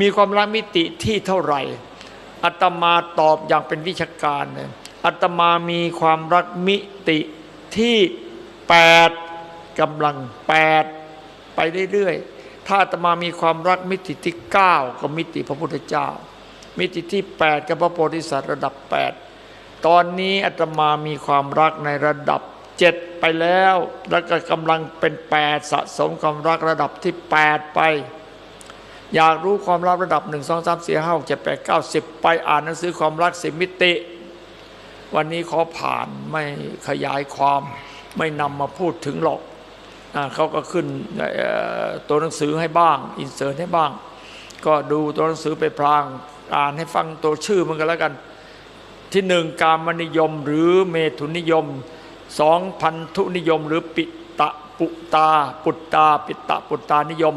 มีความรักมิติที่เท่าไหร่อาตมาตอบอย่างเป็นวิชาการเลยอาตมามีความรักมิติที่แปดกำลังแปดไปเรื่อยๆถ้าอาตมามีความรักมิติที่เก้าก็มิติพระพุทธเจ้า มิติที่แปดกับพระโพธิสัตว์ระดับแปดตอนนี้อาตมามีความรักในระดับเจ็ดไปแล้ว แล้วก็กำลังเป็นแปดสะสมความรักระดับที่แปดไป อยากรู้ความรักระดับหนึ่งสองสามสี่ห้าเจ็ดแปดเก้าสิบไปอ่านหนังสือความรักสิบมิติ วันนี้ขอผ่านไม่ขยายความไม่นำมาพูดถึงหรอกอเขาก็ขึ้นตัวหนังสือให้บ้าง อินเสิร์ตให้บ้าง ก็ดูตัวหนังสือไปพลางอ่านให้ฟังตัวชื่อมันก็แล้วกัน ที่หนึ่งการมนิยมหรือเมถุนิยมสองพันธุนิยม หรือปิตะปุตา ปุตตา ปิตะปุตตานิยม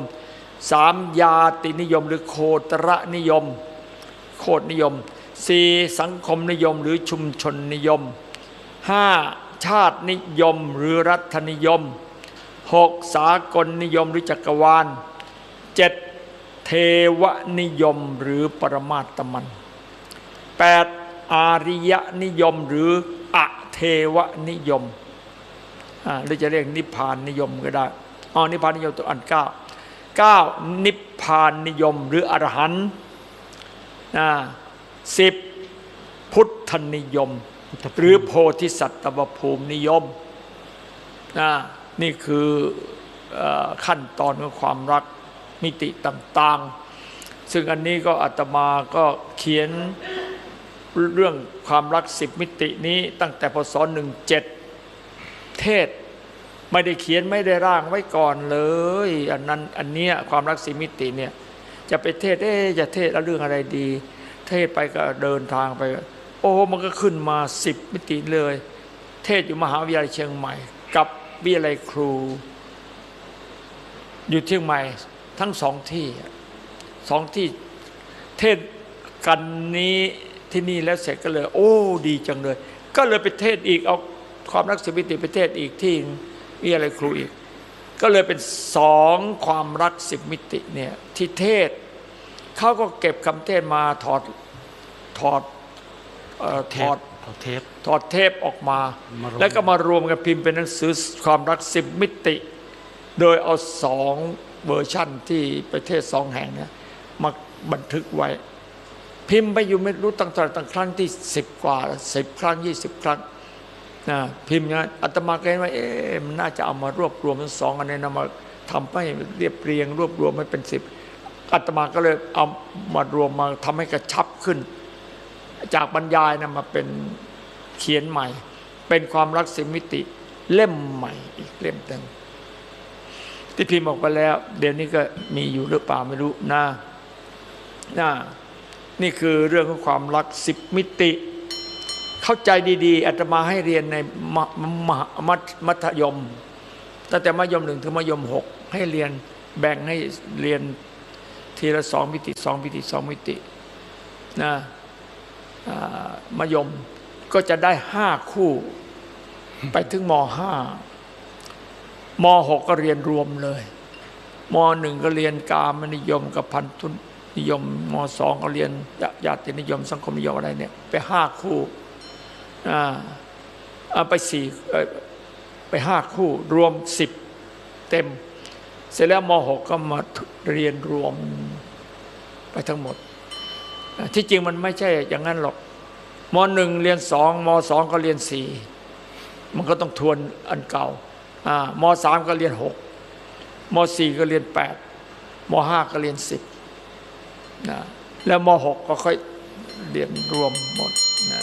สามยาตินิยม หรือโคตรนิยม โคตรนิยมสี่สังคมนิยมหรือชุมชนนิยมห้าชาตินิยมหรือรัฐนิยมหกสากลนิยมหรือจักรวาลเจ็ดเทวนิยมหรือปรมาตมันแปดอาริยนิยมหรืออะเทวนิยมอ่าหรือจะเรียกนิพพานนิยมก็ได้อ๋อนิพพานนิยมตัวอันเก้า เก้านิพพานนิยมหรืออรหันต์นะสิบพุทธนิยม หรือโพธิสัตวภูมินิยมนะนี่คือเออขั้นตอนของความรักมิติต่างๆ ซึ่งอันนี้ก็อาตมาก็เขียนเรื่องความรักสิบมิตินี้ตั้งแต่พศหนึ่งเจ็ดเทศ ไม่ได้เขียนไม่ได้ร่างไว้ก่อนเลย อันนั้นอันเนี้ยความรักสิบมิติเนี่ยจะไปเทศเอ๊ะจะเทศแล้วเรื่องอะไรดี เทศไปก็เดินทางไป โอ้มันก็ขึ้นมาสิบมิติเลย เทศอยู่มหาวิทยาลัยเชียงใหม่ กับวิทยาลัยครู อยู่เชียงใหม่ทั้งสองที่สองที่เทศกันนี้ที่นี่แล้วเสร็จก็เลย โอ้ดีจังเลย ก็เลยไปเทศอีกเอาความรักสิมิติไปเทศอีกที่ วิทยาลัยครูอีก ก็เลยเป็นสองความรักสิบมิติเนี่ยที่เทศเขาก็เก็บคำเทศมาถอดถอดเอ่อถอดเอาเทปถอดเทปออกมามารวมแล้วก็มารวมกันพิมพ์เป็นหนังสือความรักสิบมิติ โดยเอาสองเวอร์ชั่นที่ประเทศสองแห่งเนี่ยมาบันทึกไว้ พิมพ์ไปอยู่ไม่รู้ตั้งแต่ตั้งครั้งที่สิบกว่าสิบครั้งยี่สิบครั้ง นะพิมพ์อย่านอาตมาก็เห็นว่าเอ๊ะมันน่าจะเอามารวบรวมทั้งสองอันนี้นำมาทำให้เรียบเรียง รวบรวมให้เป็นสิบอาตมาก็เลยเอามารวมมาทำให้กระชับขึ้น จากบรรยายนะมาเป็นเขียนใหม่ เป็นความรักสิบมิติเล่มใหม่อีกเล่มหนึ่งที่พิมพ์ออกไปแล้ว เดี๋ยวนี้ก็มีอยู่หรือเปล่าไม่รู้นะนะนี่คือเรื่องของความรักสิบมิติ เข้าใจดีๆอาตมาให้เรียนในมมมมัธยมตั้งแต่มัธยมหนึ่งถึงมัธยมหกให้เรียนแบ่งให้เรียนทีละสองมิติสองมิติสองมิตินะอ่ามยมก็จะได้ห้าคู่ ไปถึงมห้ามหกก็เรียนรวมเลยมหนึ่งก็เรียนกามนิยมกับพันธุนิยมมสองก็เรียนญาตินิยมสังคมนิยมอะไรเนี่ย ไปห้าคู่ เอาไปสี่เออไปห้าคู่รวมสิบเต็ม เสร็จแล้วมหกก็มาเรียนรวมไปทั้งหมด ที่จริงมันไม่ใช่อย่างนั้นหรอกมหนึ่งเรียนสองมสองก็เรียนสี่มันก็ต้องทวนอันเก่าอ่ามสามก็เรียนหกมสี่ก็เรียนแปดมห้าก็เรียนสิบนะแล้วมหกก็ค่อยเรียนรวมหมดนะ